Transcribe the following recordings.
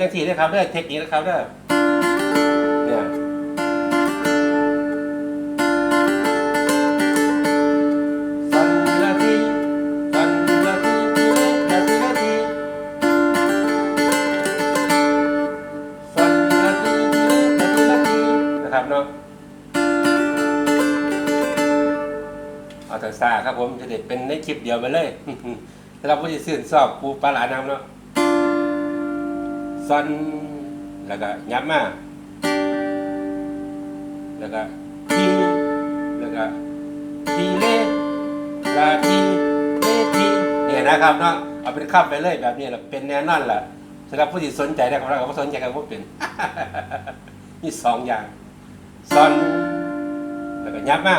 จังทีนะครับเด้อเทคนิคนะครับเด้อเนี่ยสันละทีสันละทีทีละทีละทีสันละทีทีละทีละทีนะครับเนาะเอาแต่ซาครับผมจะเด็ดเป็นในคลิปเดียวไปเลยสำหรับผู้ที่ซื่นชอบปูปลาหลานำเนาะ ซอนแล้วก็ยับมาแล้วก็ทีแล้วก็ทีเลลาทีเลทีเนี่ยนะครับเนาะเอาเป็นข้ามไปเลยแบบนี้แหละเป็นแน่นอนล่ะสำหรับผู้ที่สนใจนะครับเราก็สนใจกันว่าเป็นมีสองอย่างซอนแล้วก็ยับมา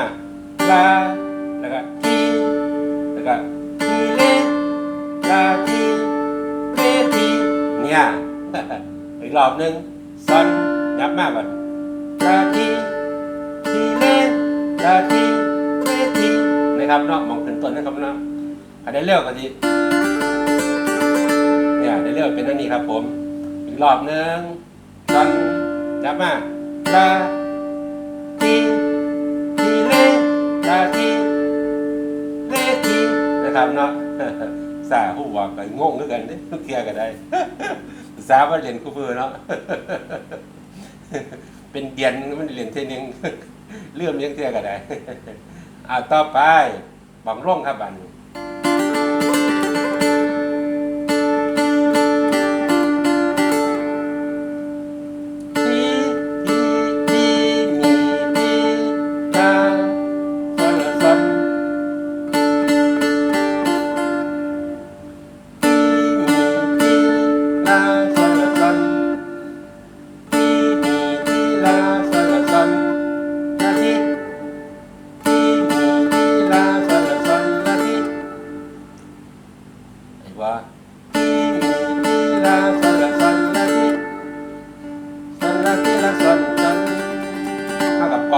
ลาแล้วก็ทีแล้วก็ทีเลลาทีเลทีเนี่ย อีกรอบหนึ่งซอนยับมากก่อนลาทีทีเลลาทีเลทีนะครับเนาะมองขึ้นต้นนะครับเนาะอันได้เร็วกว่าทีเนี่ยได้เร็วเป็นอันนี้ครับ ผม อีกรอบหนึ่งซอนยับมากลาทีทีเลลาทีเลทีนะครับเนาะสาผู้ว่ากันงงด้วยกันเนี่ยทุกเทียกันได้ สาว่าเรียนคู่เพื่อเนาะเป็นเดียนมันเรียนเทนึงเลื่อมเลี้ยงเทียกันได้อ่าต่อไปบังร่องครับบันที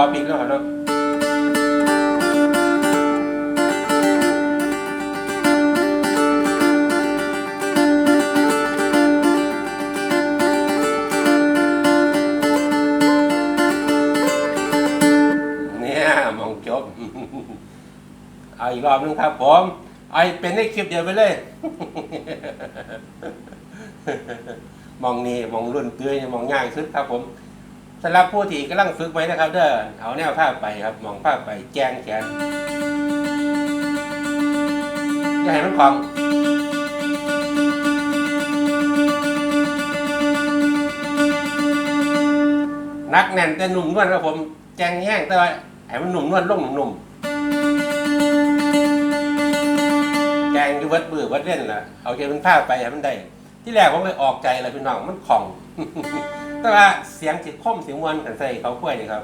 ปอปีกแล้วเหรอเนาะเนี่ยมองจบ เอาอีกรอบนึงครับผมไอเป็นในคลิปเดียวไปเลย มองนี่มองรุ่นเตื้อยมองง่ายสุดครับผม สำหรับผู้ที่กำลังฝึกไว้นะครับเด้อเอาแนวภาพไปครับมองภาพไปแจงแขนอย่าให้มันของนักแน่นแต่หนุ่มนวลครับผม แจงแห้งแต่ว่าให้มันหนุ่มนวลลงหนุ่มๆแจงอยู่วัดมือวัดเล่นล่ะเอาใจมันภาพไปให้มันได้ ที่แรกผมไปออกใจเลยพี่น้องมันของ แต่ว่าเสียงจิตคมเสียงมวลกันใส่เขาคุ้ยนี่ครับ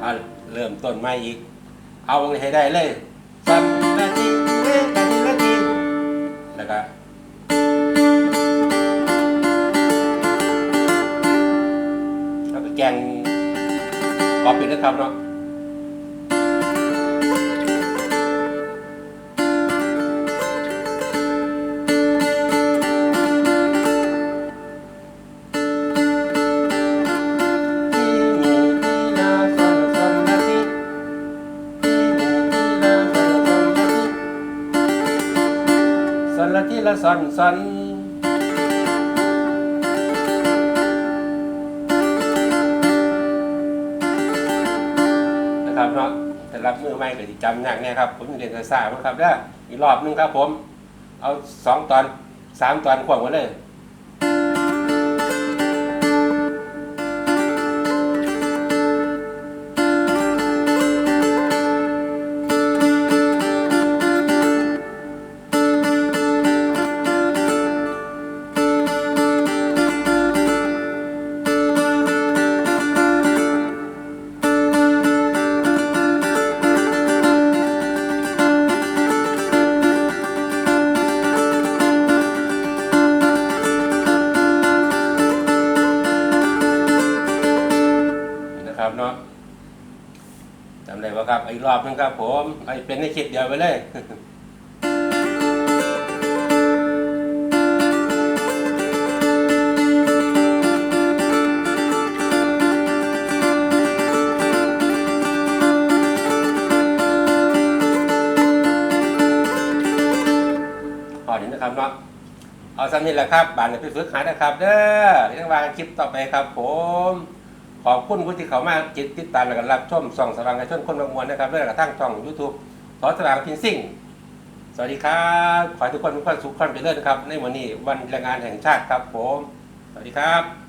เอาเริ่มต้นใหม่อีก เอาให้ได้เลยสันนาทีเลนาทีนาทีแล้วก็แล้วก็แกงกอบปิดนะครับเนาะ อนละทีละซอนซอนนะครับเนาะแต่รับมือไม่ก็จะจำยากเนี่ยครับ ผมเรียนภาษาบ้าครับได้อีกรอบหนึงครับผม เอาสองตอนสามตอนขวางไว้เลย ว่าครับอีกรอบนึงครับผมไอ้เป็นในคลิปเดียวไปเลยพอเห็นนะครับเนาะเอาสำเร็จแล้วครับบานไปฝึกหานะครับ เด้อที่ต้องวางคลิปต่อไปครับผม ขอบคุณผู้ที่เขามาจิตติดตามและกันรับชมส่องสว่างกระชนคนบางมวลนะครับเรื่องกระทั่งช่องยูทูบสอสว่างพินซิ่ง สวัสดีครับ ขอให้ทุกคนมีความสุขความเจริญนะครับ ในวันนี้วันแรงงานแห่งชาติครับผม สวัสดีครับ